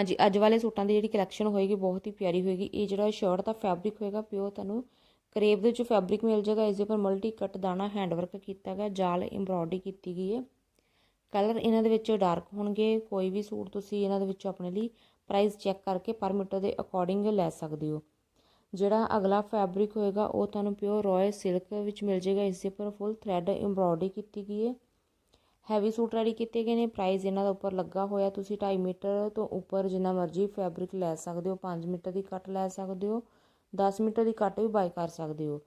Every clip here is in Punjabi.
ਹਾਂਜੀ, ਅੱਜ ਵਾਲੇ ਸੂਟਾਂ ਦੀ ਜਿਹੜੀ ਕਲੈਕਸ਼ਨ ਹੋਏਗੀ, ਬਹੁਤ ਹੀ ਪਿਆਰੀ ਹੋਏਗੀ। ਇਹ ਜਿਹੜਾ ਸ਼ਰਟ ਦਾ ਫੈਬਰਿਕ ਹੋਏਗਾ ਪਿਓਰ ਤੁਹਾਨੂੰ ਕਰੇਬ ਦੇ ਵਿੱਚ ਫੈਬਰਿਕ ਮਿਲ ਜਾਏਗਾ, ਇਸ ਦੇ ਉੱਪਰ ਮਲਟੀ ਕੱਟ ਦਾਣਾ ਹੈਂਡਵਰਕ ਕੀਤਾ ਗਿਆ, ਜਾਲ ਐਮਬ੍ਰੋਇਡਰੀ ਕੀਤੀ ਗਈ ਹੈ। ਕਲਰ ਇਹਨਾਂ ਦੇ ਵਿੱਚ ਡਾਰਕ ਹੋਣਗੇ, ਕੋਈ ਵੀ ਸੂਟ ਤੁਸੀਂ ਇਹਨਾਂ ਦੇ ਵਿੱਚੋਂ ਆਪਣੇ ਲਈ ਪ੍ਰਾਈਸ ਚੈੱਕ ਕਰਕੇ ਪਰ ਮੀਟਰ ਦੇ ਅਕੋਰਡਿੰਗ ਲੈ ਸਕਦੇ ਹੋ। ਜਿਹੜਾ ਅਗਲਾ ਫੈਬਰਿਕ ਹੋਏਗਾ, ਉਹ ਤੁਹਾਨੂੰ ਪਿਓਰ ਰਾਇਲ ਸਿਲਕ ਵਿੱਚ ਮਿਲ ਜਾਏਗਾ, ਇਸ ਦੇ ਉੱਪਰ ਫੁੱਲ ਥ੍ਰੈਡ ਐਮਬ੍ਰੋਇਡਰੀ ਕੀਤੀ ਗਈ ਹੈ। ਹੈਵੀ ਸੂਟ ਰੈਡੀ ਕੀਤੇ ਗਏ ਨੇ। ਪ੍ਰਾਈਸ ਇਹਨਾਂ ਦਾ ਉੱਪਰ ਲੱਗਾ ਹੋਇਆ। ਤੁਸੀਂ 2.5 ਮੀਟਰ ਤੋਂ ਉੱਪਰ ਜਿੰਨਾ ਮਰਜ਼ੀ ਫੈਬਰਿਕ ਲੈ ਸਕਦੇ ਹੋ। 5 ਮੀਟਰ ਦੀ ਕੱਟ ਲੈ ਸਕਦੇ ਹੋ। 10 ਮੀਟਰ ਦੀ ਕੱਟ ਵੀ ਬਾਈ ਕਰ ਸਕਦੇ ਹੋ।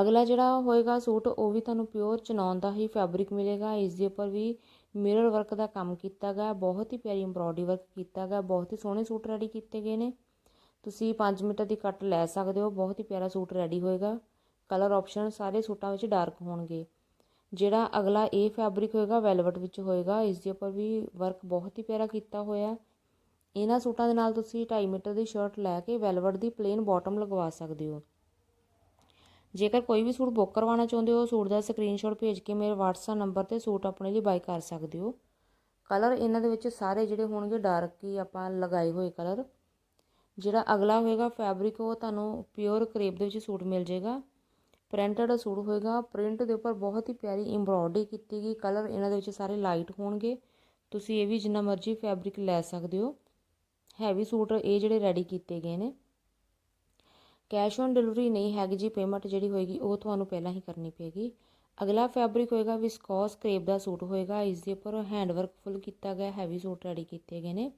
ਅਗਲਾ ਜਿਹੜਾ ਹੋਏਗਾ ਸੂਟ, ਉਹ ਵੀ ਤੁਹਾਨੂੰ ਪਿਓਰ ਚਨੌਨ ਦਾ ਹੀ ਫੈਬਰਿਕ ਮਿਲੇਗਾ। ਇਸ ਦੇ ਉੱਪਰ ਵੀ ਮਿਰਰ ਵਰਕ ਦਾ ਕੰਮ ਕੀਤਾ ਗਿਆ। ਬਹੁਤ ਹੀ ਪਿਆਰੀ ਐਮਬ੍ਰੋਇਡਰੀ ਵਰਕ ਕੀਤਾ ਗਿਆ। ਬਹੁਤ ਹੀ ਸੋਹਣੇ ਸੂਟ ਰੈਡੀ ਕੀਤੇ ਗਏ ਨੇ। ਤੁਸੀਂ 5 ਮੀਟਰ ਦੀ ਕੱਟ ਲੈ ਸਕਦੇ ਹੋ। ਬਹੁਤ ਹੀ ਪਿਆਰਾ ਸੂਟ ਰੈਡੀ ਹੋਏਗਾ। ਕਲਰ ਆਪਸ਼ਨ ਸਾਰੇ ਸੂਟਾਂ ਵਿੱਚ ਡਾਰਕ ਹੋਣਗੇ। ਜਿਹੜਾ ਅਗਲਾ ਇਹ ਫੈਬਰਿਕ ਹੋਏਗਾ ਵੈਲਵਟ ਵਿੱਚ ਹੋਏਗਾ ਇਸ ਦੇ ਉੱਪਰ ਵੀ ਵਰਕ ਬਹੁਤ ਹੀ ਪਿਆਰਾ ਕੀਤਾ ਹੋਇਆ ਇਹਨਾਂ ਸੂਟਾਂ ਦੇ ਨਾਲ ਤੁਸੀਂ 2.5 ਮੀਟਰ ਦੀ ਸ਼ਰਟ ਲੈ ਕੇ ਵੈਲਵਟ ਦੀ ਪਲੇਨ ਬਾਟਮ ਲਗਵਾ ਸਕਦੇ ਹੋ। ਜੇਕਰ ਕੋਈ ਵੀ ਸੂਟ ਬੁੱਕ ਕਰਵਾਉਣਾ ਚਾਹੁੰਦੇ ਹੋ ਸੂਟ ਦਾ ਸਕਰੀਨਸ਼ਾਟ ਭੇਜ ਕੇ ਮੇਰੇ WhatsApp ਨੰਬਰ ਤੇ ਸੂਟ ਆਪਣੇ ਲਈ ਬਾਈ ਕਰ ਸਕਦੇ ਹੋ। ਕਲਰ ਇਹਨਾਂ ਦੇ ਵਿੱਚ ਸਾਰੇ ਜਿਹੜੇ ਹੋਣਗੇ ਡਾਰਕ ਹੀ ਆਪਾਂ ਲਗਾਏ ਹੋਏ ਕਲਰ ਜਿਹੜਾ ਅਗਲਾ ਹੋਏਗਾ ਫੈਬਰਿਕ ਉਹ ਤੁਹਾਨੂੰ ਪਿਓਰ ਕਰੇਪ ਦੇ ਵਿੱਚ ਸੂਟ ਮਿਲ ਜਾਏਗਾ। ਪ੍ਰਿੰਟਡ ਸੂਟ ਹੋਏਗਾ। ਪ੍ਰਿੰਟ ਦੇ ਉੱਪਰ ਬਹੁਤ ਹੀ ਪਿਆਰੀ ਐਮਬ੍ਰੋਇਡਰੀ ਕੀਤੀ ਗਈ। ਕਲਰ ਇਹਨਾਂ ਦੇ ਵਿੱਚ ਸਾਰੇ ਲਾਈਟ ਹੋਣਗੇ। ਤੁਸੀਂ ਇਹ ਵੀ ਜਿੰਨਾ ਮਰਜ਼ੀ ਫੈਬਰਿਕ ਲੈ ਸਕਦੇ ਹੋ। ਹੈਵੀ ਸੂਟ ਇਹ ਜਿਹੜੇ ਰੈਡੀ ਕੀਤੇ ਗਏ ਨੇ। ਕੈਸ਼ ਔਨ ਡਿਲੀਵਰੀ ਨਹੀਂ ਹੈਗੀ ਜੀ। ਪੇਮੈਂਟ ਜਿਹੜੀ ਹੋਏਗੀ, ਉਹ ਤੁਹਾਨੂੰ ਪਹਿਲਾਂ ਹੀ ਕਰਨੀ ਪਏਗੀ। ਅਗਲਾ ਫੈਬਰਿਕ ਹੋਏਗਾ ਵਿਸਕੋਸ ਕਰੇਪ ਦਾ ਸੂਟ ਹੋਏਗਾ। ਇਸ ਦੇ ਉੱਪਰ ਹੈਂਡ ਵਰਕ ਫੁੱਲ ਕੀਤਾ ਗਿਆ ਹੈਵੀ ਸੂਟ ਰੈਡੀ ਕੀਤੇ ਗਏ ਨੇ।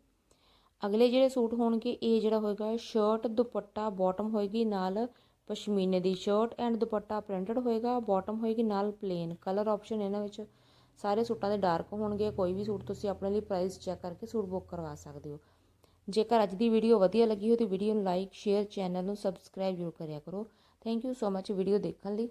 ਅਗਲੇ ਜਿਹੜੇ ਸੂਟ ਹੋਣਗੇ, ਇਹ ਜਿਹੜਾ ਹੋਏਗਾ ਸ਼ਰਟ ਦੁਪੱਟਾ ਬਾਟਮ ਹੋਏਗੀ। ਨਾਲ ਪਸ਼ਮੀਨੇ ਦੀ ਸ਼ਰਟ ਐਂਡ ਦੁਪੱਟਾ ਪ੍ਰਿੰਟਡ ਹੋਏਗਾ ਬਾਟਮ ਹੋਏਗੀ ਨਾਲ ਪਲੇਨ ਕਲਰ ਆਪਸ਼ਨ ਇਹਨਾਂ ਵਿੱਚ ਸਾਰੇ ਸੂਟਾਂ ਦੇ ਡਾਰਕ ਹੋਣਗੇ, ਕੋਈ ਵੀ ਸੂਟ ਤੁਸੀਂ ਆਪਣੇ ਲਈ ਪ੍ਰਾਈਸ ਚੈੱਕ ਕਰਕੇ ਸੂਟ ਬੁੱਕ ਕਰਵਾ ਸਕਦੇ ਹੋ। ਜੇਕਰ ਅੱਜ ਦੀ ਵੀਡੀਓ ਵਧੀਆ ਲੱਗੀ ਹੋ ਤਾਂ ਵੀਡੀਓ ਨੂੰ ਲਾਈਕ ਸ਼ੇਅਰ ਚੈਨਲ ਨੂੰ ਸਬਸਕ੍ਰਾਈਬ ਜ਼ਰੂਰ ਕਰਿਆ ਕਰੋ। Thank you so much video ਦੇਖਣ ਲਈ।